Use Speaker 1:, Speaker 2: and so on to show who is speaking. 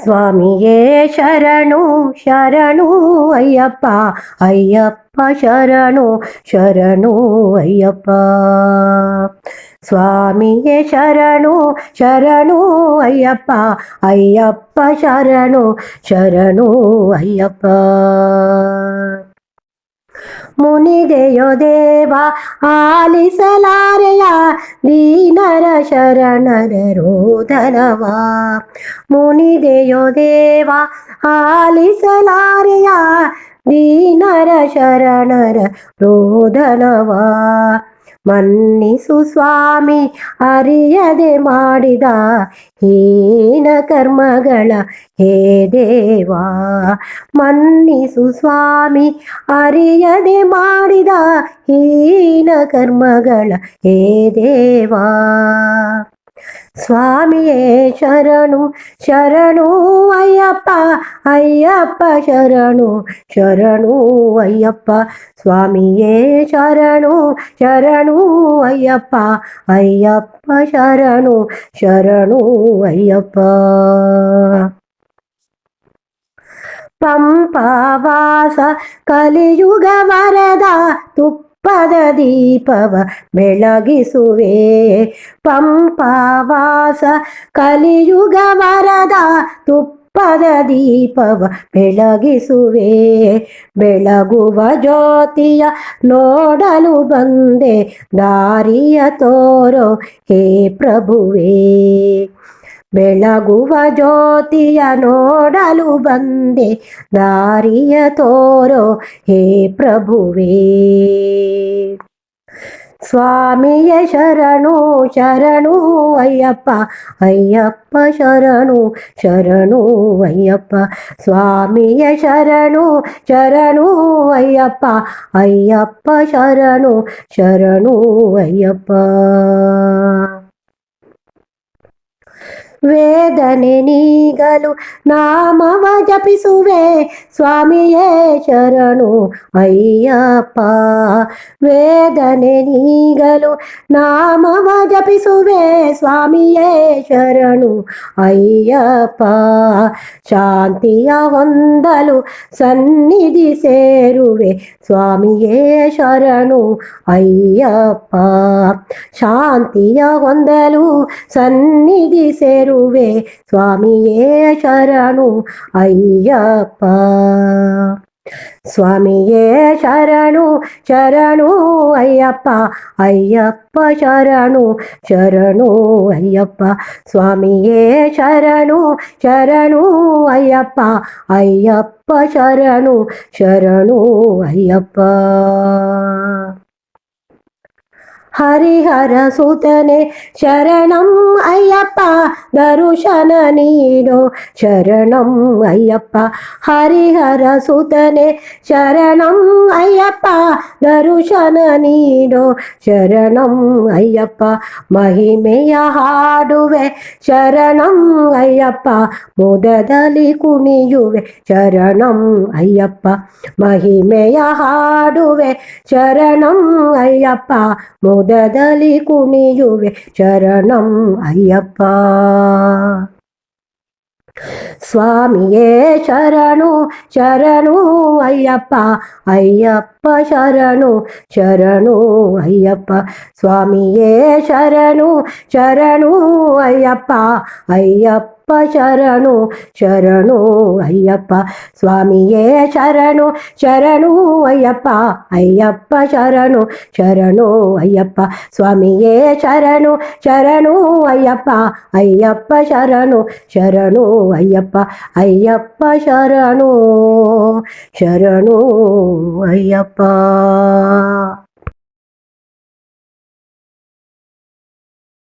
Speaker 1: ಸ್ವಾಮಿಯೇ ಶರಣು ಶರಣು ಅಯ್ಯಪ್ಪ ಅಯ್ಯಪ್ಪ ಶರಣು ಶರಣು ಅಯ್ಯಪ್ಪ. ಸ್ವಾಮಿಯೇ ಶರಣು ಶರಣು ಅಯ್ಯಪ್ಪ ಅಯ್ಯಪ್ಪ ಶರಣು ಶರಣು ಅಯ್ಯಪ್ಪ. ಮುನಿದೆಯೋ ದೇವ, ಆಲಿಸಲಾರೆಯ ದೀನರ ಶರಣರ ರೋದನವ. ಮುನಿದೆಯೋ ದೇವ ಆಲಿಸಲಾರೆಯ? ದೀನರ ಶರಣರ ರೋದನವ. ಮನ್ನಿಸು ಸ್ವಾಮಿ, ಅರಿಯದೆ ಮಾಡಿದ ಹೀನ ಕರ್ಮಗಳ ಹೇ ದೇವಾ. ಮನ್ನಿಸು ಸ್ವಾಮಿ, ಅರಿಯದೆ ಮಾಡಿದ ಹೀನ ಕರ್ಮಗಳ ಹೇ ದೇವಾ. స్వామియే శరణు శరణు అయ్యప్ప అయ్యప్ప శరణు శరణు అయ్యప్ప. స్వామియే శరణు శరణు అయ్యప్ప అయ్యప్ప శరణు శరణు అయ్యప్ప. పంపవాస కలియుగ వరద తుప్ప ದೀಪವ ಬೆಳಗಿಸುವೆ. ಪಂಪವಾಸ ಕಲಿಯುಗ ವರದ ತುಪ್ಪದ ದೀಪವ ಬೆಳಗಿಸುವೆ. ಬೆಳಗುವ ಜ್ಯೋತಿಯ ನೋಡಲು ಬಂದೆ, ದಾರಿಯ ತೋರೋ ಹೇ ಪ್ರಭುವೇ. ಬೆಳಗುವ ಜ್ಯೋತಿಯ ನೋಡಲು ಬಂದೆ ದಾರಿಯ ತೋರೋ ಹೇ ಪ್ರಭುವೇ ಸ್ವಾಮಿಯ ಶರಣು ಶರಣು ಅಯ್ಯಪ್ಪ ಅಯ್ಯಪ್ಪ ಶರಣು ಶರಣು ಅಯ್ಯಪ್ಪ ಸ್ವಾಮಿಯ ಶರಣು ಶರಣು ಅಯ್ಯಪ್ಪ ಅಯ್ಯಪ್ಪ ಶರಣು ಶರಣು ಅಯ್ಯಪ್ಪ ವೇದನೆ ನೀಗಲು ನಾಮವ ಜಪಿಸುವೆ ಸ್ವಾಮಿಯೇ ಶರಣು ಅಯ್ಯಪ್ಪ ವೇದನೆ ನೀಗಲು ನಾಮವ ಜಪಿಸುವೆ ಸ್ವಾಮಿಯೇ ಶರಣು ಅಯ್ಯಪ್ಪ ಶಾಂತಿಯ ಹೊಂದಲು ಸನ್ನಿಧಿ ಸೇರುವೆ ಸ್ವಾಮಿಯೇ ಶರಣು ಅಯ್ಯಪ್ಪ ಶಾಂತಿಯ ಹೊಂದಲು ಸನ್ನಿಧಿ చేరువే స్వామియే శరణు అయ్యప్ప. స్వామియే శరణు శరణు అయ్యప్ప అయ్యప్ప శరణు శరణు అయ్యప్ప. స్వామియే శరణు శరణు అయ్యప్ప అయ్యప్ప శరణు శరణు అయ్యప్ప. ಹರಿಹರ ಸುತನೆ ಶರಣಂ ಅಯ್ಯಪ್ಪ ದರುಶನ ನೀಡೋ ಶರಣಂ ಅಯ್ಯಪ್ಪ ಹರಿಹರ ಸುತನೆ ಶರಣಂ ಅಯ್ಯಪ್ಪ ದರುಶನ ನೀಡೋ ಶರಣಂ ಅಯ್ಯಪ್ಪ ಮಹಿಮೆಯ ಹಾಡುವೆ ಶರಣಂ ಅಯ್ಯಪ್ಪ ಮುದದಲ್ಲಿ ಕುಣಿಯುವೆ ಶರಣಂ ಅಯ್ಯಪ್ಪ ಮಹಿಮೆಯ ಹಾಡುವೆ ಶರಣಂ ಅಯ್ಯಪ್ಪ ಮುದದಲ್ಲಿ ಕುಣಿಯುವೆ ಶರಣಂ ಅಯ್ಯಪ್ಪ ಸ್ವಾಮಿಯೇ ಶರಣು ಶರಣು ಅಯ್ಯಪ್ಪ ಅಯ್ಯಪ್ಪ ಶರಣು ಶರಣು ಅಯ್ಯಪ್ಪ ಸ್ವಾಮಿಯೇ ಶರಣು ಶರಣು ಅಯ್ಯಪ್ಪ ಅಯ್ಯಪ್ಪ అయ్యప్ప శరణు శరణు అయ్యప్ప. స్వామియే శరణు శరణు అయ్యప్ప. అయ్యప్ప శరణు శరణు అయ్యప్ప. స్వామియే శరణు శరణు అయ్యప్ప. అయ్యప్ప శరణు శరణు అయ్యప్ప. అయ్యప్ప శరణు శరణు అయ్యప్ప.